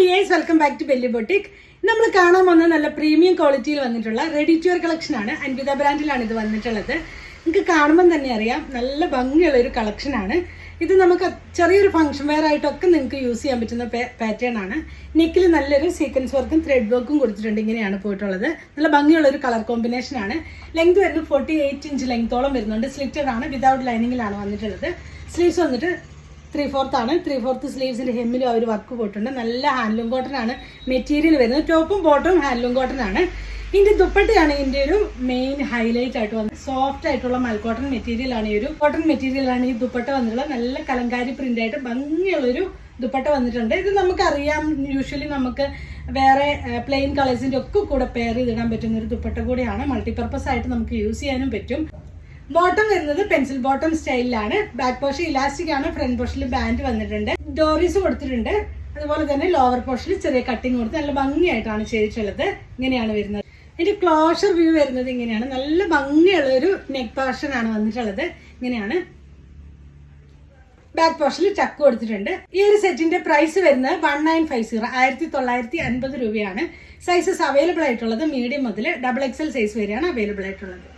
Dears welcome back to Belly Boutique നമ്മൾ കാണാൻ വന്ന നല്ല പ്രീമിയം ക്വാളിറ്റിയിൽ വന്നിട്ടുള്ള റെഡി ടു വെയർ ആണ്. അൻവിത ബ്രാൻഡിലാണ് ഇത് വന്നിട്ടുള്ളത്. നിങ്ങൾക്ക് കാണുമ്പം തന്നെ അറിയാം നല്ല ഭംഗിയുള്ള ഒരു കളക്ഷൻ ആണ്. ഇത് നമുക്ക് ചെറിയൊരു ഫംഗ്ഷൻ വെയർ ആയിട്ടൊക്കെ നിങ്ങൾക്ക് യൂസ് ചെയ്യാൻ പറ്റുന്ന പാറ്റേൺ ആണ്. നെക്കിൽ നല്ലൊരു സീക്വൻസ് വർക്കും ത്രെഡ് വർക്കും കൊടുത്തിട്ടുണ്ട്. ഇങ്ങനെയാണ് പോയിട്ടുള്ളത്. നല്ല ഭംഗിയുള്ള ഒരു കളർ കോമ്പിനേഷൻ ആണ്. ലെങ്ത് വരുന്നത് ഫോർട്ടി എയ്റ്റ് ഇഞ്ച് ലെങ്ത്തോളം വരുന്നുണ്ട്. സ്ലിറ്റഡ് ആണ്. വിതൗട്ട് ലൈനിങ്ങിലാണ് വന്നിട്ടുള്ളത്. സ്ലീവ്സ് വന്നിട്ട് ത്രീ ആണ്. ത്രീ ഫോർത്ത് സ്ലീവ്സിന്റെ ഹെമ്മിലും അവർ വർക്ക് പോയിട്ടുണ്ട്. നല്ല ഹാൻഡ്ലൂം കോട്ടൺ ആണ് മെറ്റീരിയൽ വരുന്നത്. ടോപ്പും ബോട്ടവും ഹാൻഡ്ലൂം കോട്ടൺ ആണ്. ഇതിന്റെ ദുപ്പട്ടയാണ് ഇതിന്റെ ഒരു മെയിൻ ഹൈലൈറ്റ് ആയിട്ട് വന്നത്. സോഫ്റ്റ് ആയിട്ടുള്ള മൽക്കോട്ടൺ മെറ്റീരിയൽ ആണ് ഈ ഒരു കോട്ടൺ മെറ്റീരിയൽ ആണ് ഈ ദുപ്പട്ട വന്നിട്ടുള്ളത്. നല്ല കലങ്കാരി പ്രിന്റ് ആയിട്ട് ഭംഗിയുള്ളൊരു ദുപ്പട്ട വന്നിട്ടുണ്ട്. ഇത് നമുക്കറിയാം. യൂഷ്വലി നമുക്ക് വേറെ പ്ലെയിൻ കളേഴ്സിന്റെ ഒക്കെ കൂടെ പെയർ ചെയ്തിടാൻ പറ്റുന്ന ഒരു ദുപ്പട്ട കൂടിയാണ്. മൾട്ടിപർപ്പസ് ആയിട്ട് നമുക്ക് യൂസ് ചെയ്യാനും പറ്റും. ബോട്ടം വരുന്നത് പെൻസിൽ ബോട്ടം സ്റ്റൈലിലാണ് ബാക്ക് പോർഷൻ ഇലാസ്റ്റിക് ആണ്. ഫ്രണ്ട് പോർഷനിൽ ബാൻഡ് വന്നിട്ടുണ്ട്. ഡോറീസ് കൊടുത്തിട്ടുണ്ട്. അതുപോലെ തന്നെ ലോവർ പോർഷനിൽ ചെറിയ കട്ടിങ് കൊടുത്ത് നല്ല ഭംഗിയായിട്ടാണ് ചെയ്തിട്ടുള്ളത്. ഇങ്ങനെയാണ് വരുന്നത്. ഇതിന്റെ ക്ലോഷർ വ്യൂ വരുന്നത് ഇങ്ങനെയാണ്. നല്ല ഭംഗിയുള്ള ഒരു നെക്ക് പോർഷൻ ആണ് വന്നിട്ടുള്ളത്. ഇങ്ങനെയാണ്. ബാക്ക് പോർഷനിൽ ചക്ക് കൊടുത്തിട്ടുണ്ട്. ഈ ഒരു സെറ്റിന്റെ പ്രൈസ് വരുന്നത് വൺ നയൻ ഫൈവ് സീറോ ആയിരത്തി തൊള്ളായിരത്തി അൻപത് രൂപയാണ്. സൈസസ് അവൈലബിൾ ആയിട്ടുള്ളത് മീഡിയം മുതൽ ഡബിൾ എക്സൽ സൈസ് വരെയാണ് അവൈലബിൾ ആയിട്ടുള്ളത്.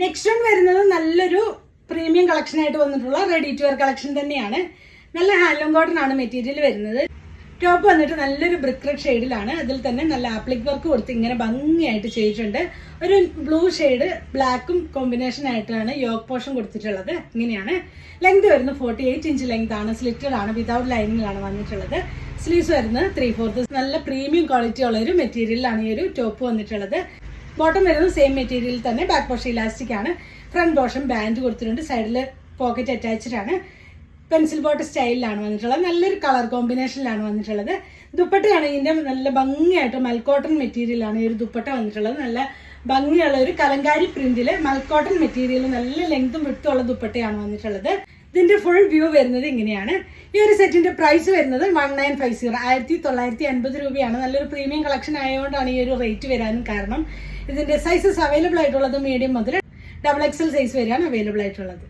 നെക്സ്റ്റ് വൺ വരുന്നത് നല്ലൊരു പ്രീമിയം കളക്ഷൻ ആയിട്ട് വന്നിട്ടുള്ള റെഡി ടു വെയർ കളക്ഷൻ തന്നെയാണ്. നല്ല ഹാൻഡ്ലൂം കോട്ടൺ ആണ് മെറ്റീരിയൽ വരുന്നത്. ടോപ്പ് വന്നിട്ട് നല്ലൊരു ബ്രിക്ക് റെഡ് ഷെയ്ഡിലാണ് അതിൽ തന്നെ നല്ല ആപ്ലിക് വർക്ക് കൊടുത്ത് ഇങ്ങനെ ഭംഗിയായിട്ട് ചെയ്തിട്ടുണ്ട് ഒരു ബ്ലൂ ഷെയ്ഡ് ബ്ലാക്കും കോമ്പിനേഷൻ ആയിട്ടാണ് യോഗ് പോർഷൻ കൊടുത്തിട്ടുള്ളത്. ഇങ്ങനെയാണ്. ലെങ്ത് വരുന്നത് ഫോർട്ടി എയ്റ്റ് ഇഞ്ച് ലെങ്ത് ആണ്. സ്ലിറ്റഡ് ആണ്. വിതൗട്ട് ലൈനിങ്ങിലാണ് വന്നിട്ടുള്ളത്. സ്ലീവ്സ് വരുന്നത് ത്രീ ഫോർത്ത് നല്ല പ്രീമിയം ക്വാളിറ്റി ഉള്ള ഒരു മെറ്റീരിയലാണ് ഈ ഒരു ടോപ്പ് വന്നിട്ടുള്ളത്. ബോട്ടം വരുന്നത് സെയിം മെറ്റീരിയൽ തന്നെ. ബാക്ക് പോർഷൻ ഇലാസ്റ്റിക് ആണ്. ഫ്രണ്ട് പോർഷൻ ബാൻഡ് കൊടുത്തിട്ടുണ്ട്. സൈഡിൽ പോക്കറ്റ് അറ്റാച്ച്ഡ് പെൻസിൽ ബോട്ട് സ്റ്റൈലിലാണ് വന്നിട്ടുള്ളത്. നല്ലൊരു കളർ കോമ്പിനേഷനിലാണ് വന്നിട്ടുള്ളത്. ദുപ്പട്ടയാണ്. ഇതിന്റെ നല്ല ഭംഗിയായിട്ട് മൽക്കോട്ടൺ മെറ്റീരിയലാണ് ഈ ഒരു ദുപ്പട്ട വന്നിട്ടുള്ളത്. നല്ല ഭംഗിയുള്ള ഒരു കലങ്കാരി പ്രിന്റിൽ മൽക്കോട്ടൺ മെറ്റീരിയൽ നല്ല ലെങ്തും വിട്ടുള്ള ദുപ്പട്ടയാണ് വന്നിട്ടുള്ളത്. ഇതിന്റെ ഫുൾ വ്യൂ വരുന്നത് ഇങ്ങനെയാണ്. ഈ ഒരു സെറ്റിന്റെ പ്രൈസ് വരുന്നത് വൺ നയൻ ഫൈവ് സീറോ ആയിരത്തി തൊള്ളായിരത്തി അൻപത് രൂപയാണ്. നല്ലൊരു പ്രീമിയം കളക്ഷൻ ആയതുകൊണ്ടാണ് ഈ ഒരു റേറ്റ് വരാനും കാരണം. ഇതിന്റെ സൈസസ് അവൈലബിൾ ആയിട്ടുള്ളത് മീഡിയം മുതൽ ഡബിൾ എക്സൽ സൈസ് വരെയാണ് അവൈലബിൾ ആയിട്ടുള്ളത്.